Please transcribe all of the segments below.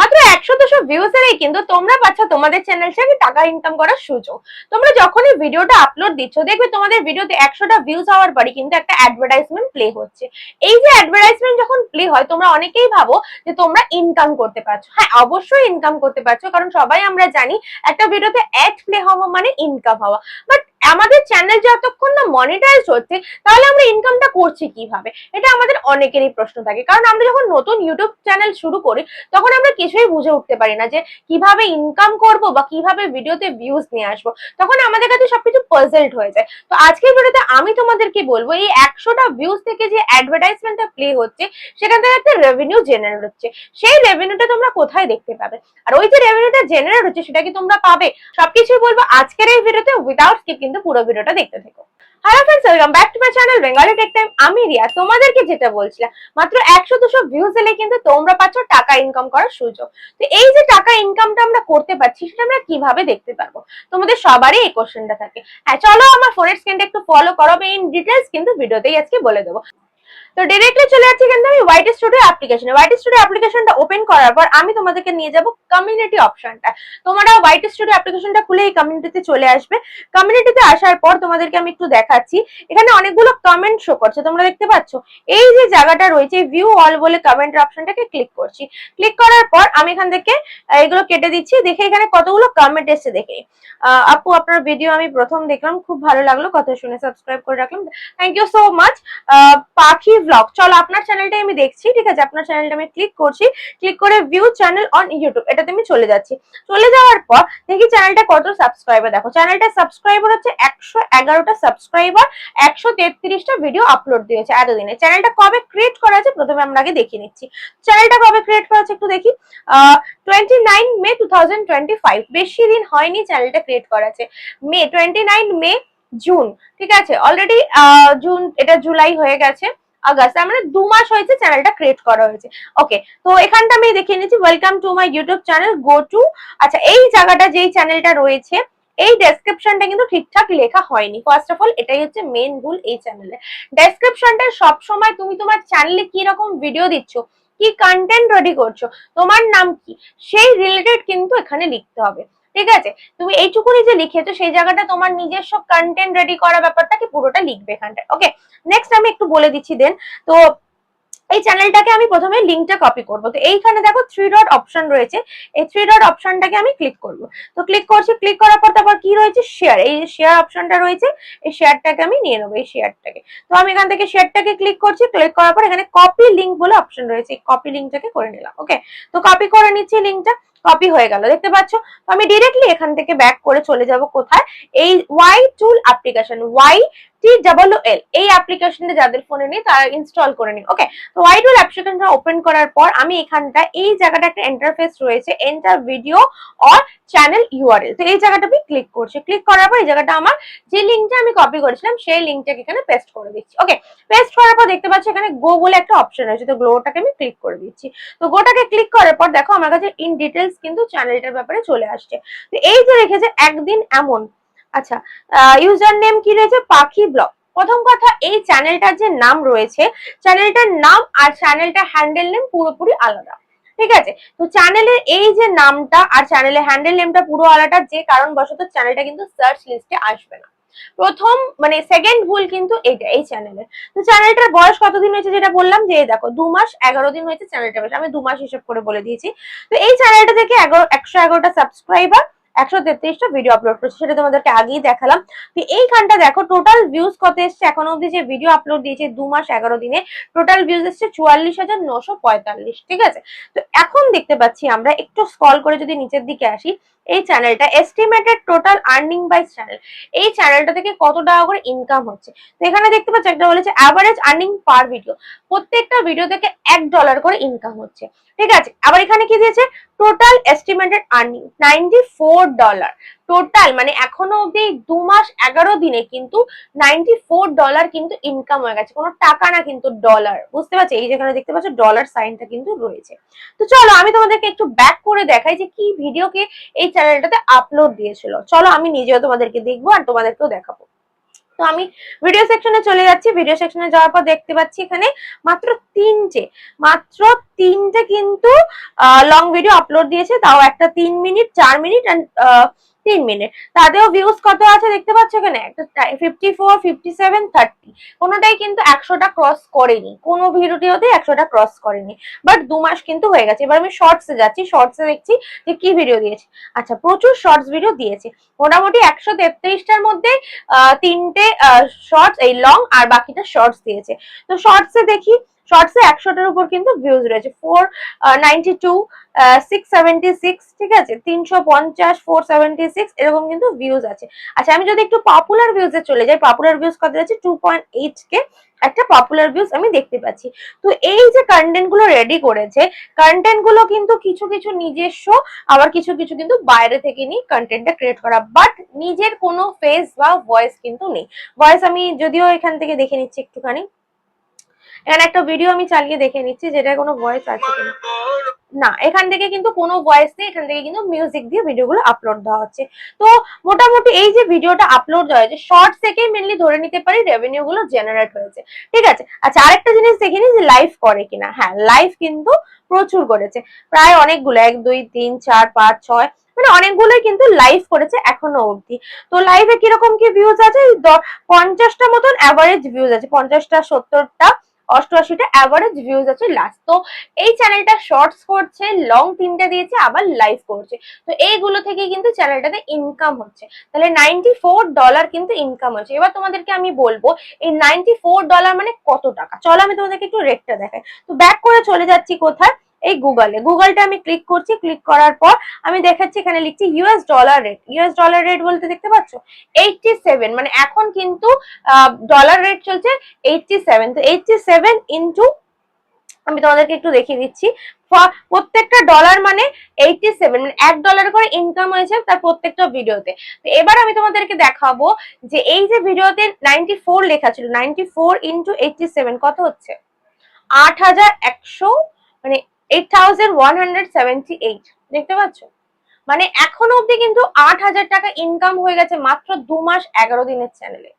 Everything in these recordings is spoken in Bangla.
মাত্র একশো দুশো ভিউজ এরই কিন্তু তোমরা পাচ্ছ তোমাদের চ্যানেল থেকে টাকা ইনকাম করার সুযোগ। তোমরা যখনই ভিডিওটা আপলোড দিচ্ছ, দেখবে তোমাদের ভিডিওতে একশোটা ভিউজ হওয়ার পরই কিন্তু একটা অ্যাডভার্টাইজমেন্ট প্লে হচ্ছে। এই যে অ্যাডভার্টাইজমেন্ট যখন প্লে হয়, তোমরা অনেকেই ভাবো যে তোমরা ইনকাম করতে পারছ। হ্যাঁ অবশ্যই ইনকাম করতে পারছ, কারণ সবাই আমরা জানি একটা ভিডিওতে অ্যাড প্লে হওয়া মানে ইনকাম হওয়া। বাট আমাদের চ্যানেল যতক্ষণ না মনিটাইজ হচ্ছে, তাহলে আমরা ইনকামটা করছি কীভাবে? এটা আমাদের অনেকেরই প্রশ্ন থাকে। কারণ আমরা যখন নতুন ইউটিউব চ্যানেল শুরু করি, তখন আমরা কিছুই বুঝে উঠতে পারি না যে কীভাবে ইনকাম করব বা কীভাবে ভিডিওতে ভিউজ নিয়ে আসব। তখন আমাদের কাছে সবকিছু পাজলড হয়ে যায়। তো আজকের ভিডিওতে আমি তোমাদেরকে বলব, এই একশোটা ভিউজ থেকে যে অ্যাডভার্টাইজমেন্টটা প্লে হচ্ছে, সেখান থেকে একটা রেভিনিউ জেনারেট হচ্ছে। সেই রেভিনিউটা তোমরা কোথায় দেখতে পাবে? আর ওই যে রেভিনিউটা জেনারেট হচ্ছে, সেটা কি তোমরা পাবে? সবকিছুই বলব আজকের এই ভিডিওতে উইদাউট স্কিপ কিন্তু পুরো ভিডিওটা দেখতে থেকো। Hello friends welcome back to my channel Bengali tech time আমি রিয়া, তোমাদেরকে যেটা বলছিলাম, মাত্র একশো দুশো ভিউজ এলে কিন্তু তোমরা পাচ্ছ টাকা ইনকাম করার সুযোগ। তো এই যে টাকা ইনকামটা আমরা করতে পারছি, সেটা আমরা কীভাবে দেখতে পারব? তোমাদের সবারই এই কোশ্চেনটা থাকে। হ্যাঁ চলো আমার ফোনের স্ক্রিনটা একটু ফলো করো ইন ডিটেলস কিন্তু ভিডিওতেই আজকে বলে দেবো। তো ডিরেক্টলি চলে যাচ্ছি কিন্তু আমি হোয়াইট স্টুডিও অ্যাপ্লিকেশনে হোয়াইট স্টুডিও অ্যাপ্লিকেশনটা ওপেন করার পর আমি তোমাদেরকে নিয়ে যাব কমিউনিটি অপশনটা তোমরা হোয়াইট স্টুডিও অ্যাপ্লিকেশনটা খুলে এই কমিউনিটিতে চলে আসবে। কমিউনিটিতে আসার পর তোমাদেরকে আমি একটু দেখাচ্ছি। এখানে অনেকগুলো কমেন্ট শো করছে, তোমরা দেখতে পাচ্ছ? এই যে জায়গাটা রয়েছে ভিউ অল বলে কমেন্ট অপশনটাকে ক্লিক করছি। ক্লিক করার পর আমি এখান থেকে এগুলো কেটে দিচ্ছি। দেখে এখানে কতগুলো কমেন্ট এসছে দেখে। আপু, আপনার ভিডিও আমি প্রথম দেখলাম। খুব ভালো লাগল। কথা শুনে সাবস্ক্রাইব করে রাখলাম। Thank you so much Pakhi blog চলো, আপনার চ্যানেলটাই আমি দেখছি, ঠিক আছে? আপনার চ্যানেলটা আমি ক্লিক করছি ক্লিক করে ভিউ চ্যানেল অন ইউটিউব এটাতে আমি চলে যাচ্ছি। চলে যাওয়ার পর দেখি চ্যানেলটা কত সাবস্ক্রাইবার দেখো চ্যানেলটা সাবস্ক্রাইবার হচ্ছে একশো এগারোটা সাবস্ক্রাইবার একশো তেত্রিশটা ভিডিও আপলোড দিয়েছে এতদিনে। চ্যানেলটা কবে ক্রিয়েট করা আছে প্রথমে আমরা আগে দেখে নিচ্ছি। চ্যানেলটা কবে ক্রিয়েট করা আছে একটু দেখি। Twenty nine May two thousand twenty five বেশি দিন হয়নি চ্যানেলটা ক্রিয়েট করা আছে। May twenty nine May June ঠিক আছে? অলরেডি জুন এটা জুলাই হয়ে গেছে। আগস্ট মানে দু মাস হয়েছে চ্যানেলটা ক্রিয়েট করা হয়েছে। ওকে তো এখানটা আমি দেখিয়ে নিচ্ছি welcome to my YouTube channel go to আচ্ছা এই জায়গাটা যেই চ্যানেলটা রয়েছে, এই ডেসক্রিপশনটা কিন্তু ঠিকঠাক লেখা হয়নি। ফার্স্ট অফ অল এটাই হচ্ছে মেন ভুল এই চ্যানেলে ডেসক্রিপশনটা সব সময় তুমি তোমার চ্যানেলে কি রকম ভিডিও দিচ্ছ, কি কন্টেন্ট রেডি করছ, তোমার নাম কি, সেই রিলেটেড কিন্তু এখানে লিখতে হবে। ঠিক আছে? তুমি এইটুকুনি যে লিখেছো, সেই জায়গাটা তোমার নিজস্ব কন্টেন্ট রেডি করা ব্যাপারটাকে পুরোটা লিখবে এখানটায় ওকে নেক্সট আমি একটু বলে দিচ্ছি দেন তো এই চ্যানেলটাকে আমি প্রথমে লিঙ্কটা কপি করব। তো এইখানে দেখো থ্রি ডট অপশন রয়েছে। এই থ্রি ডট অপশনটাকে আমি ক্লিক করব। তো ক্লিক করছি ক্লিক করার পর তারপর কি রয়েছে? শেয়ার এই শেয়ার অপশনটা রয়েছে, এই শেয়ারটাকে আমি নিয়ে নেব, এই শেয়ারটাকে তো আমি এখান থেকে শেয়ারটাকে ক্লিক করছি ক্লিক করার পর এখানে কপি লিঙ্ক বলে অপশন রয়েছে। এই কপি লিঙ্কটাকে করে নিলাম ওকে তো কপি করে নিচ্ছি লিঙ্কটা কপি হয়ে গেল, দেখতে পাচ্ছ? তো আমি ডিরেক্টলি এখান থেকে ব্যাক করে চলে যাব কোথায়? এই Y tool application Y T double L এই অ্যাপ্লিকেশনটা যাদের ফোনে নেই, তারা ইনস্টল করে নিন ওকে তো ওয়াই টুল অ্যাপ্লিকেশনটা ওপেন করার পর আমি এখানটা এই জায়গাটা একটা ইন্টারফেস রয়েছে enter video or channel URL তো এই জায়গাটা আমি ক্লিক করছি। ক্লিক করার পর এই জায়গাটা আমার যে লিঙ্কটা আমি কপি করেছিলাম, সেই লিঙ্কটাকে এখানে পেস্ট করে দিচ্ছি ওকে পেস্ট করার পর দেখতে পাচ্ছি এখানে গো বলে একটা অপশন রয়েছে, তো গ্লোটাকে আমি ক্লিক করে দিচ্ছি। তো গোটাকে ক্লিক করার পর দেখো, আমার কাছে ইন ডিটেলস কিন্তু চ্যানেলটার ব্যাপারে চলে আসছে। এই যে রেখেছে, একদিন এমন। আচ্ছা ইউজার নেম কি রয়েছে? পাখি ব্লগ। প্রথম কথা, এই চ্যানেলটার যে নাম রয়েছে চ্যানেলটার নাম আর চ্যানেলটার হ্যান্ডেল নেম পুরোপুরি আলাদা। ঠিক আছে? তো চ্যানেলের এই যে নামটা আর চ্যানেলের হ্যান্ডেল নেমটা পুরো আলাদা, যে কারণ কারণবশত চ্যানেলটা কিন্তু সার্চ লিস্টে আসবে না। প্রথম মানে সেকেন্ড ভুল কিন্তু এইটা, এই চ্যানেলের তো চ্যানেলটার বয়স কতদিন হয়েছে যেটা বললাম? যে দেখো, দু মাস এগারো দিন হয়েছে চ্যানেলটা বেশ আমি দু মাস হিসেব করে বলে দিয়েছি। তো এই চ্যানেলটা থেকে এগারো, একশো এগারোটা সাবস্ক্রাইবার একশো তেত্রিশটা ভিডিও আপলোড করছে। সেটা তোমাদেরকে আগেই দেখালাম। তো এইখানটা দেখো টোটাল ভিউজ কত এসছে? এখন অব্দি যে ভিডিও আপলোড দিয়েছে দু মাস এগারো দিনে টোটাল ভিউজ এসছে চুয়াল্লিশ হাজার নশো পঁয়তাল্লিশ। ঠিক আছে? তো এখন দেখতে পাচ্ছি আমরা, একটু স্ক্রল করে যদি নিচের দিকে আসি এই চ্যানেলটা estimated total earning by channel এই চ্যানেলটা থেকে কত টাকা করে ইনকাম হচ্ছে? তো এখানে দেখতে পাচ্ছ একটা বলেছে অ্যাভারেজ আর্নিং পার ভিডিও প্রত্যেকটা ভিডিও থেকে এক ডলার করে ইনকাম হচ্ছে। ঠিক আছে? আবার এখানে কি দিয়েছে? Total estimated earning ninety four dollar total মানে এখনও অব্দি দু মাস এগারো দিনে কিন্তু নাইনটি ফোর ডলার কিন্তু ইনকাম হয়ে গেছে। কোনো টাকা না কিন্তু ডলার বুঝতে পারছ? এই যেখানে দেখতে পাচ্ছ ডলার সাইনটা কিন্তু রয়েছে। তো চলো, আমি তোমাদেরকে একটু ব্যাক করে দেখাই যে কি ভিডিওকে এই চ্যানেলটাতে আপলোড দিয়েছিল। চলো, আমি নিজেও তোমাদেরকে দেখব আর তোমাদেরকেও দেখাবো। তো আমি ভিডিও সেকশনে চলে যাচ্ছি। ভিডিও সেকশনে যাওয়ার পর দেখতে পাচ্ছি এখানে মাত্র তিনটে। মাত্র তিনটে কিন্তু লং ভিডিও আপলোড দিয়েছে। তাও একটা তিন মিনিট চার মিনিট অ্যান্ড তিন মিনিট তাদেরও ভিউজ কত আছে দেখতে পাচ্ছ এখানে? একটা fifty four fifty seven thirty কোনোটাই কিন্তু একশোটা ক্রস করেনি। কোনো ভিডিওতে একশোটা ক্রস করেনি। বাট দু মাস কিন্তু হয়ে গেছে। এবার আমি শর্টসে যাচ্ছি। শর্টসে দেখছি যে কি ভিডিও দিয়েছে। আচ্ছা প্রচুর শর্টস ভিডিও দিয়েছে। মোটামুটি একশো তেত্রিশটার মধ্যে তিনটে শর্টস এই লং আর বাকিটা শর্টস দিয়েছে। তো শর্টসে দেখি শর্টসে একশোটার উপর কিন্তু ভিউজ রয়েছে। Four two six seventy six ঠিক আছে? তিনশো পঞ্চাশ ফোর সেভেন্টি সিক্স এরকম কিন্তু ভিউজ আছে। আচ্ছা আমি যদি একটু পপুলার ভিউজে চলে যাই পপুলার ভিউজ কত আছে টু পয়েন্ট এইট কে একটা পপুলার ভিউজ আমি দেখতে পাচ্ছি। তো এই যে কন্টেন্টগুলো রেডি করেছে কন্টেন্টগুলো কিন্তু কিছু কিছু নিজস্ব, আবার কিছু কিছু কিন্তু বাইরে থেকে নিয়ে কন্টেন্টটা ক্রিয়েট করা। বাট নিজের কোনো ফেস বা ভয়েস কিন্তু নেই। ভয়েস আমি যদিও এখান থেকে দেখে নিচ্ছি একটুখানি। এখানে একটা ভিডিও আমি চালিয়ে দেখে নিচ্ছি যেটা কোনো ভয়েস আছে কিনা। না, এখান থেকে কিন্তু কোনো ভয়েস নেই, এখান থেকে কিন্তু মিউজিক দিয়ে ভিডিওগুলো আপলোড দেওয়া হচ্ছে। তো মোটামুটি এই যে ভিডিওটা আপলোড দেওয়া হয়েছে শর্ট থেকেই মেনলি ধরে নিতে পারি রেভিনিউ গুলো জেনারেট হয়েছে। ঠিক আছে? আচ্ছা আরেকটা জিনিস দেখে নিই যে লাইভ করে কিনা। হ্যাঁ লাইভ কিন্তু প্রচুর করেছে। প্রায় অনেকগুলো, এক, দুই, তিন, চার, পাঁচ, ছয় মানে অনেকগুলোই কিন্তু লাইভ করেছে এখনও অবধি। তো লাইভে কীরকম কি ভিউজ আছে? পঞ্চাশটা মতন অ্যাভারেজ ভিউজ আছে, পঞ্চাশটা, সত্তরটা অষ্টআশিটা অ্যাভারেজ ভিউজ আছে লাস্ট তো এই চ্যানেলটা শর্টস করছে লং তিনটা দিয়েছে, আবার লাইভ করছে। তো এইগুলো থেকে কিন্তু চ্যানেলটাতে ইনকাম হচ্ছে। তাহলে নাইনটি ফোর ডলার কিন্তু ইনকাম হচ্ছে। এবার তোমাদেরকে আমি বলব, এই নাইনটি ফোর ডলার মানে কত টাকা? চলো আমি তোমাদেরকে একটু রেটটা দেখাই। তো ব্যাক করে চলে যাচ্ছি কোথায়? এই গুগলে গুগলটা আমি ক্লিক করছি ক্লিক করার পর আমি দেখাচ্ছি, এখানে লিখছি US dollar rate US dollar rate বলতে দেখতে পাচ্ছ? এইটটি সেভেন মানে এখন কিন্তু ডলার রেট চলছে এইটটি সেভেন তো এইটটি সেভেন ইন্টু আমি তোমাদেরকে একটু দেখিয়ে দিচ্ছি। প্রত্যেকটা ডলার মানে এইটটি সেভেন মানে এক ডলার করে ইনকাম হয়েছে তার প্রত্যেকটা ভিডিওতে তো এবার আমি তোমাদেরকে দেখাবো যে এই যে ভিডিওতে নাইনটি ফোর লেখা ছিল ninety four into eighty seven কত হচ্ছে? আট হাজার একশো মানে এইট দেখতে পাচ্ছ? মানে এখনও অবধি কিন্তু আট হাজার টাকা ইনকাম হয়ে গেছে মাত্র দু মাস এগারো দিনের চ্যানেলে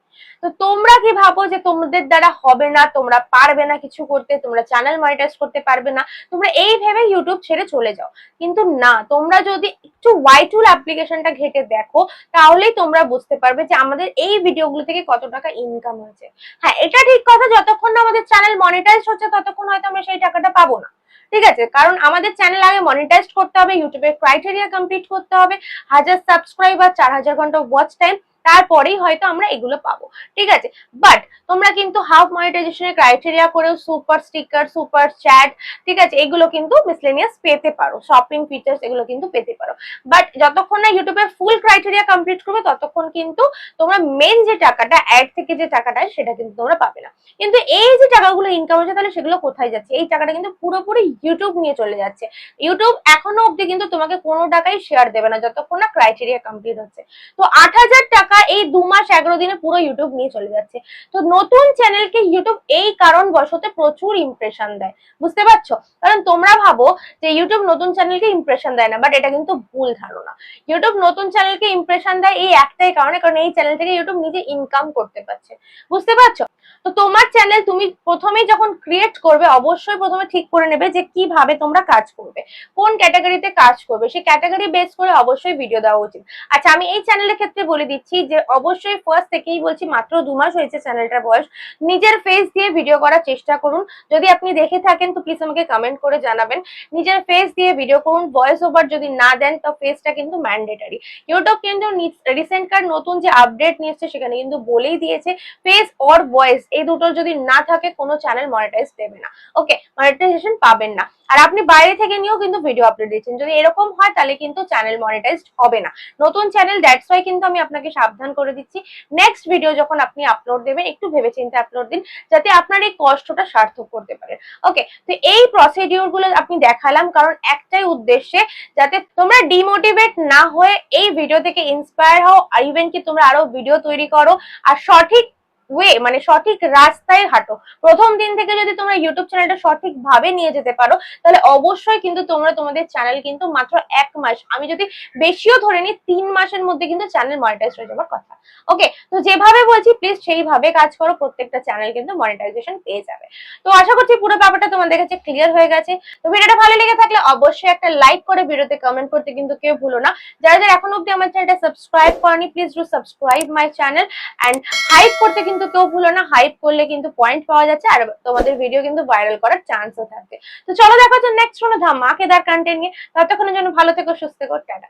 তো তোমরা কি ভাবো যে তোমাদের দ্বারা হবে না, তোমরা পারবে না কিছু করতে, তোমরা চ্যানেল মনিটাইজ করতে পারবে না, তোমরা এই ভেবে ইউটিউব ছেড়ে চলে যাও। কিন্তু না, তোমরা যদি একটু ওয়াইটুল অ্যাপ্লিকেশনটা ঘেটে দেখো, তাহলেই তোমরা বুঝতে পারবে যে আমাদের এই ভিডিওগুলো থেকে কত টাকা ইনকাম হয়েছে। হ্যাঁ এটা ঠিক কথা, যতক্ষণ না আমাদের চ্যানেল মনিটাইজ হচ্ছে, ততক্ষণ হয়তো আমরা সেই টাকাটা পাবো না। ঠিক আছে? কারণ আমাদের চ্যানেল আগে মনিটাইজ করতে হবে ইউটিউবের ক্রাইটেরিয়া কমপ্লিট করতে হবে, হাজার সাবস্ক্রাইবার চার হাজার ঘণ্টা ওয়াচ টাইম তারপরেই হয়তো আমরা এগুলো পাবো, ঠিক আছে? বাট তোমরা কিন্তু হাফ মনিটাইজেশনের ক্রাইটেরিয়া করেও সুপার স্টিকার সুপার চ্যাট ঠিক আছে? এগুলো কিন্তু মিসলেনিয়াস পেতে পারো শপিং ফিচার্স এগুলো কিন্তু পেতে পারো। বাট যতক্ষণ না ইউটিউবের ফুল ক্রাইটেরিয়া কমপ্লিট করবে, ততক্ষণ কিন্তু তোমরা মেন যে টাকাটা অ্যাড থেকে যে টাকাটা, সেটা কিন্তু তোমরা পাবে না। কিন্তু এই যে টাকাগুলো ইনকাম হচ্ছে, তাহলে সেগুলো কোথায় যাচ্ছে? এই টাকাটা কিন্তু পুরোপুরি ইউটিউব নিয়ে চলে যাচ্ছে। ইউটিউব এখনও অবধি কিন্তু তোমাকে কোনো টাকাই শেয়ার দেবে না, যতক্ষণ না ক্রাইটেরিয়া কমপ্লিট হচ্ছে। তো আট হাজার টাকা এই দু মাস এগারো দিনে পুরো ইউটিউব নিয়ে চলে যাচ্ছে। তো নতুন চ্যানেলকে ইউটিউব এই কারণ বশতে প্রচুর ইমপ্রেশন দেয়। বুঝতে পারছ? কারণ তোমরা ভাবো যে ইউটিউব নতুন চ্যানেলকে ইমপ্রেশন দেয় না বাট এটা কিন্তু ভুল ধারণা। ইউটিউব নতুন চ্যানেলকে ইমপ্রেশন দেয় এই একটাই কারণে, কারণ এই চ্যানেল থেকে ইউটিউব নিজে ইনকাম করতে পারছে। বুঝতে পারছ? তো তোমার চ্যানেল তুমি প্রথমেই যখন ক্রিয়েট করবে, অবশ্যই প্রথমে ঠিক করে নেবে যে কীভাবে তোমরা কাজ করবে, কোন ক্যাটাগরিতে কাজ করবে, সেই ক্যাটাগরি বেস করে অবশ্যই ভিডিও দেওয়া উচিত। আচ্ছা আমি এই চ্যানেলের ক্ষেত্রে বলে দিচ্ছি যে অবশ্যই ফার্স্ট থেকেই বলছি, মাত্র দু মাস হয়েছে চ্যানেলটার বয়স, নিজের ফেস দিয়ে ভিডিও করার চেষ্টা করুন। যদি আপনি দেখে থাকেন, তো প্লিজ আমাকে কমেন্ট করে জানাবেন। নিজের ফেস দিয়ে ভিডিও করুন ভয়েস ওভার যদি না দেন, তো ফেসটা কিন্তু ম্যান্ডেটারি ইউটিউব কিন্তু রিসেন্ট কার নতুন যে আপডেট নিয়ে সেখানে কিন্তু বলেই দিয়েছে ফেস অর ভয়েস এই দুটো যদি না থাকে, কোনো চ্যানেল মনিটাইজ দেবে না। ওকে মনিটাইজেশন পাবেন না। আর আপনি বাইরে থেকে নিয়েও কিন্তু ভিডিও আপলোড দিচ্ছেন। যদি এরকম হয়, তাহলে কিন্তু চ্যানেল মনিটাইজড হবে না। নতুন চ্যানেল দ্যাটস ওয়াই কিন্তু আমি আপনাকে সাবধান করে দিচ্ছি। নেক্সট ভিডিও যখন আপনি আপলোড দেবেন, একটু ভেবেচিন্তে আপলোড দিন, যাতে আপনার এই কষ্টটা সার্থক করতে পারেন ওকে তো এই প্রসিডিউরগুলো আপনি দেখালাম, কারণ একটাই উদ্দেশ্যে যাতে তোমরা ডিমোটিভেট না হয়ে এই ভিডিও থেকে ইন্সপায়ার হও, আর ইভেন কি তোমরা আরও ভিডিও তৈরি করো। আর সঠিক ওয়ে মানে সঠিক রাস্তায় হাঁটো। প্রথম দিন থেকে যদি তোমরা ইউটিউব চ্যানেলটা সঠিক ভাবে নিয়ে যেতে পারো, তাহলে অবশ্যই কিন্তু তোমরা তোমাদের চ্যানেল কিন্তু মাত্র এক মাস, আমি যদি বেশিও ধরে নিই, তিন মাসের মধ্যে কিন্তু চ্যানেল মনিটাইজ হয়ে যাওয়ার কথা। ওকে তো যেভাবে বলছি প্লিজ সেইভাবে কাজ করো, প্রত্যেকটা চ্যানেল কিন্তু মনিটাইজেশন পেয়ে যাবে। তো আশা করছি পুরো ব্যাপারটা তোমাদের কাছে ক্লিয়ার হয়ে গেছে। তো ভিডিওটা ভালো লেগে থাকলে অবশ্যই একটা লাইক করে ভিডিওতে কমেন্ট করতে কিন্তু কেউ ভুলো না। যারা যারা এখন অব্দি আমার চ্যানেলটা সাবস্ক্রাইব করেনি please do subscribe my channel and hype করতে কিন্তু কেউ ভুলো না হাইপ করলে কিন্তু পয়েন্ট পাওয়া যাচ্ছে আর তোমাদের ভিডিও কিন্তু ভাইরাল করার চান্সও থাকবে তো চলো দেখা হচ্ছে নেক্সট মাকে ধামাকেদার কন্টেন্ট নিয়ে, ততক্ষণের জন্য ভালো থেকো, সুস্থ থেকো, টাটা।